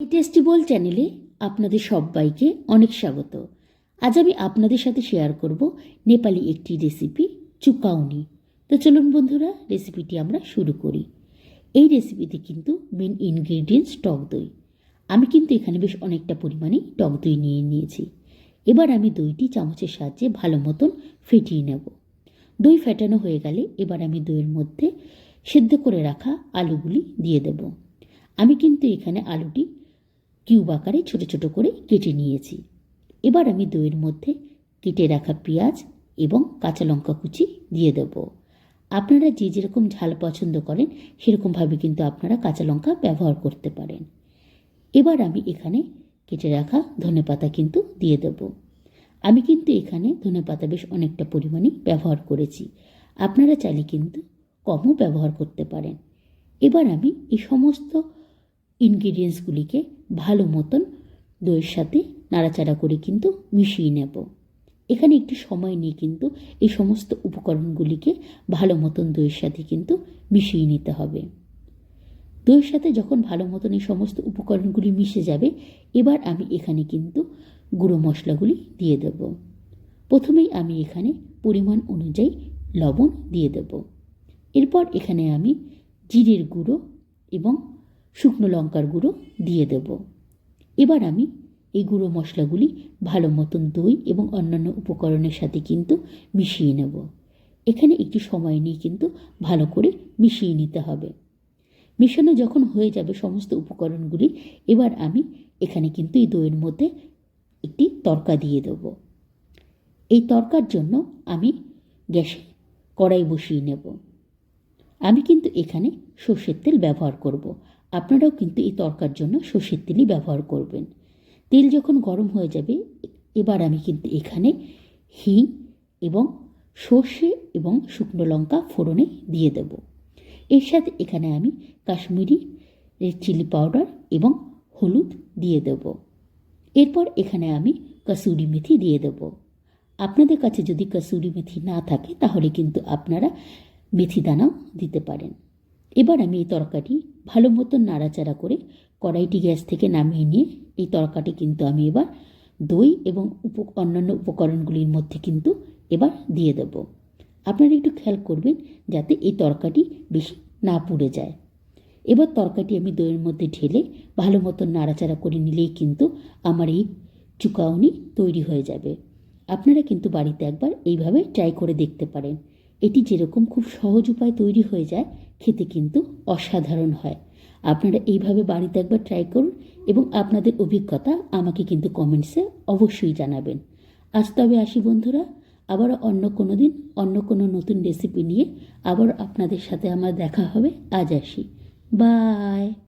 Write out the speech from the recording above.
টেস্টিবল চ্যানেলে আপনাদের সবাইকে অনেক স্বাগত। আজ আমি আপনাদের সাথে শেয়ার করব নেপালি একটি রেসিপি চুকাউনি। তো চলুন বন্ধুরা, রেসিপিটি আমরা শুরু করি। এই রেসিপিতে কিন্তু মেন ইনগ্রিডিয়েন্টস টক দই। আমি কিন্তু এখানে বেশ অনেকটা পরিমাণে টক দই নিয়ে নিয়েছি। এবার আমি দইটি চামচের সাহায্যে ভালো মতন ফেটিয়ে নেব। দই ফেটানো হয়ে গেলে এবার আমি দইয়ের মধ্যে সেদ্ধ করে রাখা আলুগুলি দিয়ে দেব। আমি কিন্তু এখানে আলুটি কিউব আকারে ছোট ছোট করে কেটে নিয়েছি। এবার আমি দইয়ের মধ্যে কেটে রাখা পেঁয়াজ এবং কাঁচা লঙ্কা কুচি দিয়ে দেব। আপনারা যে যেরকম ঝাল পছন্দ করেন, সেরকমভাবে কিন্তু আপনারা কাঁচা লঙ্কা ব্যবহার করতে পারেন। এবার আমি এখানে কেটে রাখা ধনেপাতা কিন্তু দিয়ে দেব। আমি কিন্তু এখানে ধনেপাতা বেশ অনেকটা পরিমাণে ব্যবহার করেছি। আপনারা চাইলে কিন্তু কমও ব্যবহার করতে পারেন। এবার আমি এই সমস্ত ইনগ্রিডিয়েন্টসগুলিকে ভালো মতন দইয়ের সাথে নাড়াচাড়া করে কিন্তু মিশিয়ে নেব। এখানে একটু সময় নিয়ে কিন্তু এই সমস্ত উপকরণগুলিকে ভালো মতন দইয়ের সাথে কিন্তু মিশিয়ে নিতে হবে। দইয়ের সাথে যখন ভালো মতন এই সমস্ত উপকরণগুলি মিশে যাবে, এবার আমি এখানে কিন্তু গুঁড়ো মশলাগুলি দিয়ে দেব। প্রথমেই আমি এখানে পরিমাণ অনুযায়ী লবণ দিয়ে দেব। এরপর এখানে আমি জিরের গুঁড়ো এবং শুকনো লঙ্কার গুঁড়ো দিয়ে দেব। এবার আমি এই গুঁড়ো মশলাগুলি ভালো মতন দই এবং অন্যান্য উপকরণের সাথে কিন্তু মিশিয়ে নেব। এখানে একটু সময় নিয়ে কিন্তু ভালো করে মিশিয়ে নিতে হবে। মিশানো যখন হয়ে যাবে সমস্ত উপকরণগুলি, এবার আমি এখানে কিন্তু এই দইয়ের মধ্যে একটি তরকা দিয়ে দেব। এই তরকার জন্য আমি গ্যাসে কড়াই বসিয়ে নেব। আমি কিন্তু এখানে সর্ষের তেল ব্যবহার করব। আপনারাও কিন্তু এই তরকার জন্য সর্ষের তেলই ব্যবহার করবেন। তেল যখন গরম হয়ে যাবে, এবার আমি কিন্তু এখানে হিং এবং সর্ষে এবং শুকনো লঙ্কা ফোড়নে দিয়ে দেব। এর সাথে এখানে আমি কাশ্মীরি চিলি পাউডার এবং হলুদ দিয়ে দেব। এরপর এখানে আমি কসুরি মেথি দিয়ে দেব। আপনাদের কাছে যদি কসুরি মেথি না থাকে, তাহলে কিন্তু আপনারা মেথি দানাও দিতে পারেন। এবার আমি এই তরকাটি ভালো মতন নাড়াচাড়া করে কড়াইটি গ্যাস থেকে নামিয়ে নিয়ে এই তরকাটি কিন্তু আমি এবার দই এবং উপ, অন্যান্য উপকরণগুলির মধ্যে কিন্তু এবার দিয়ে দেব। আপনারা একটু খেয়াল করবেন যাতে এই তরকাটি বেশি না পুড়ে যায়। এবার তরকাটি আমি দইয়ের মধ্যে ঢেলে ভালো মতন নাড়াচাড়া করে নিলেই কিন্তু আমার এই চুকাউনি তৈরি হয়ে যাবে। আপনারা কিন্তু বাড়িতে একবার এইভাবে ট্রাই করে দেখতে পারেন। এটি যেরকম খুব সহজ উপায় তৈরি হয়ে যায়, খেতে কিন্তু অসাধারণ হয়। আপনারা এইভাবে বাড়িতে একবার ট্রাই করুন এবং আপনাদের অভিজ্ঞতা আমাকে কিন্তু কমেন্টসে অবশ্যই জানাবেন। আজ তবে আসি বন্ধুরা আবার অন্য কোনো দিন, অন্য কোনো নতুন রেসিপি নিয়ে আবার আপনাদের সাথে আমার দেখা হবে। আজ আসি। বাই